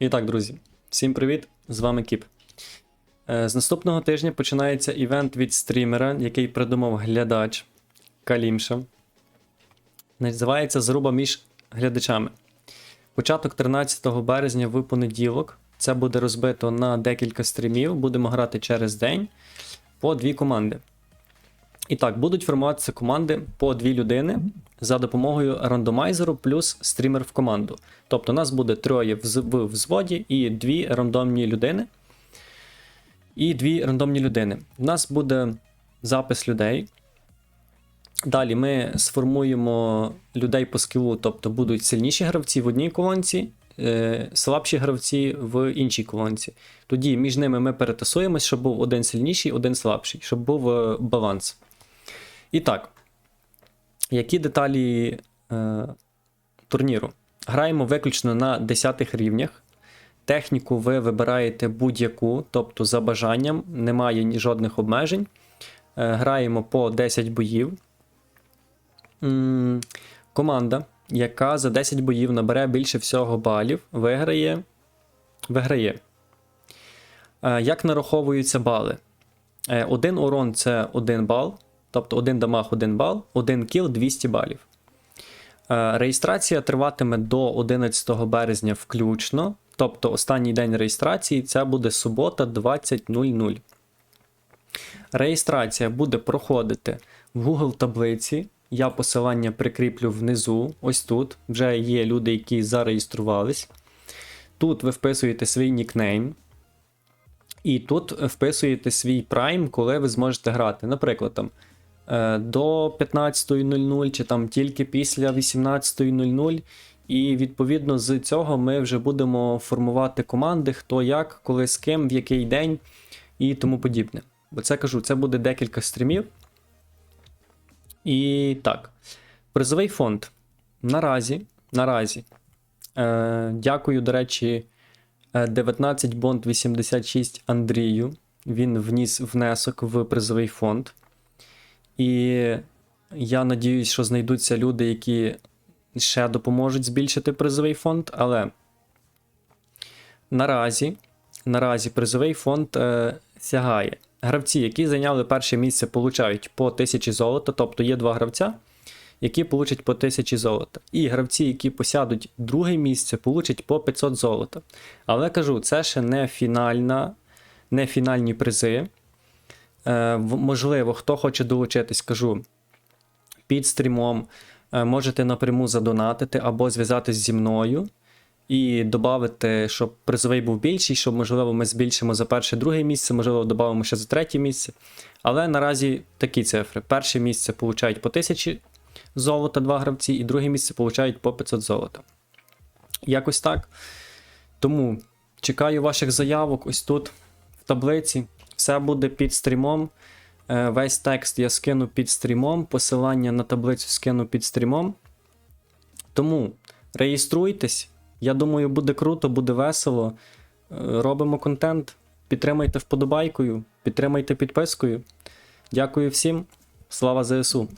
І так, друзі, всім привіт! З вами Кіп. Е, З наступного тижня починається івент від стрімера, який придумав глядач Калімша. Називається Заруба між глядачами. Початок 13 березня в понеділок. Це буде розбито на декілька стрімів. Будемо грати через день по дві команди. І так, будуть формуватися команди по дві людини за допомогою рандомайзеру плюс стрімер в команду. Тобто, у нас буде троє в, взводі і дві рандомні людини. І дві рандомні людини. У нас буде запис людей. Далі ми сформуємо людей по скілу, тобто будуть сильніші гравці в одній колонці, е, слабші гравці в іншій колонці. Тоді між ними ми перетасуємось, щоб був один сильніший, один слабший, щоб був е, баланс. І так, які деталі е, турніру? Граємо виключно на 10 рівнях. Техніку ви вибираєте будь-яку, тобто за бажанням, немає жодних обмежень. Е, граємо по 10 боїв. Команда, яка за 10 боїв набере більше всього балів, виграє. виграє. Е, Як нараховуються бали? Е, Один урон це 1 бал, тобто один дамаг 1 бал, один кіл 200 балів. Е, Реєстрація триватиме до 11 березня включно, тобто останній день реєстрації це буде субота 20.00. Реєстрація буде проходити в Google таблиці. Я посилання прикріплю внизу. Ось тут. Вже є люди, які зареєструвались. Тут ви вписуєте свій нікнейм. І тут вписуєте свій прайм, коли ви зможете грати. Наприклад, там до 15.00 чи там тільки після 18.00. І відповідно з цього ми вже будемо формувати команди, хто як, коли з ким, в який день і тому подібне. Бо це кажу, це буде декілька стрімів. І так, призовий фонд. Наразі, наразі. Е, дякую, до речі, е, 19 Бонд 86 Андрію. Він вніс внесок в призовий фонд. І я надіюсь, що знайдуться люди, які ще допоможуть збільшити призовий фонд, але наразі, наразі призовий фонд е, сягає. Гравці, які зайняли перше місце, получають по 1000 золота, тобто є два гравця, які получать по 1000 золота. І гравці, які посядуть друге місце, получать по 500 золота. Але кажу, це ще не фінальна, не фінальні призи. Е, можливо, хто хоче долучитись, кажу, під стрімом е, можете напряму задонатити або зв'язатись зі мною і додати, щоб призовий був більший, щоб, можливо, ми збільшимо за перше друге місце, можливо, додамо ще за третє місце. Але наразі такі цифри: перше місце получають по 1000 золота два гравці, і друге місце получають по 500 золота. Якось так. Тому чекаю ваших заявок ось тут, в таблиці. Все буде під стрімом. Е, Весь текст я скину під стрімом, посилання на таблицю скину під стрімом. Тому реєструйтесь. Я думаю, буде круто, буде весело. Е, Робимо контент. Підтримайте вподобайкою, підтримайте підпискою. Дякую всім. Слава ЗСУ!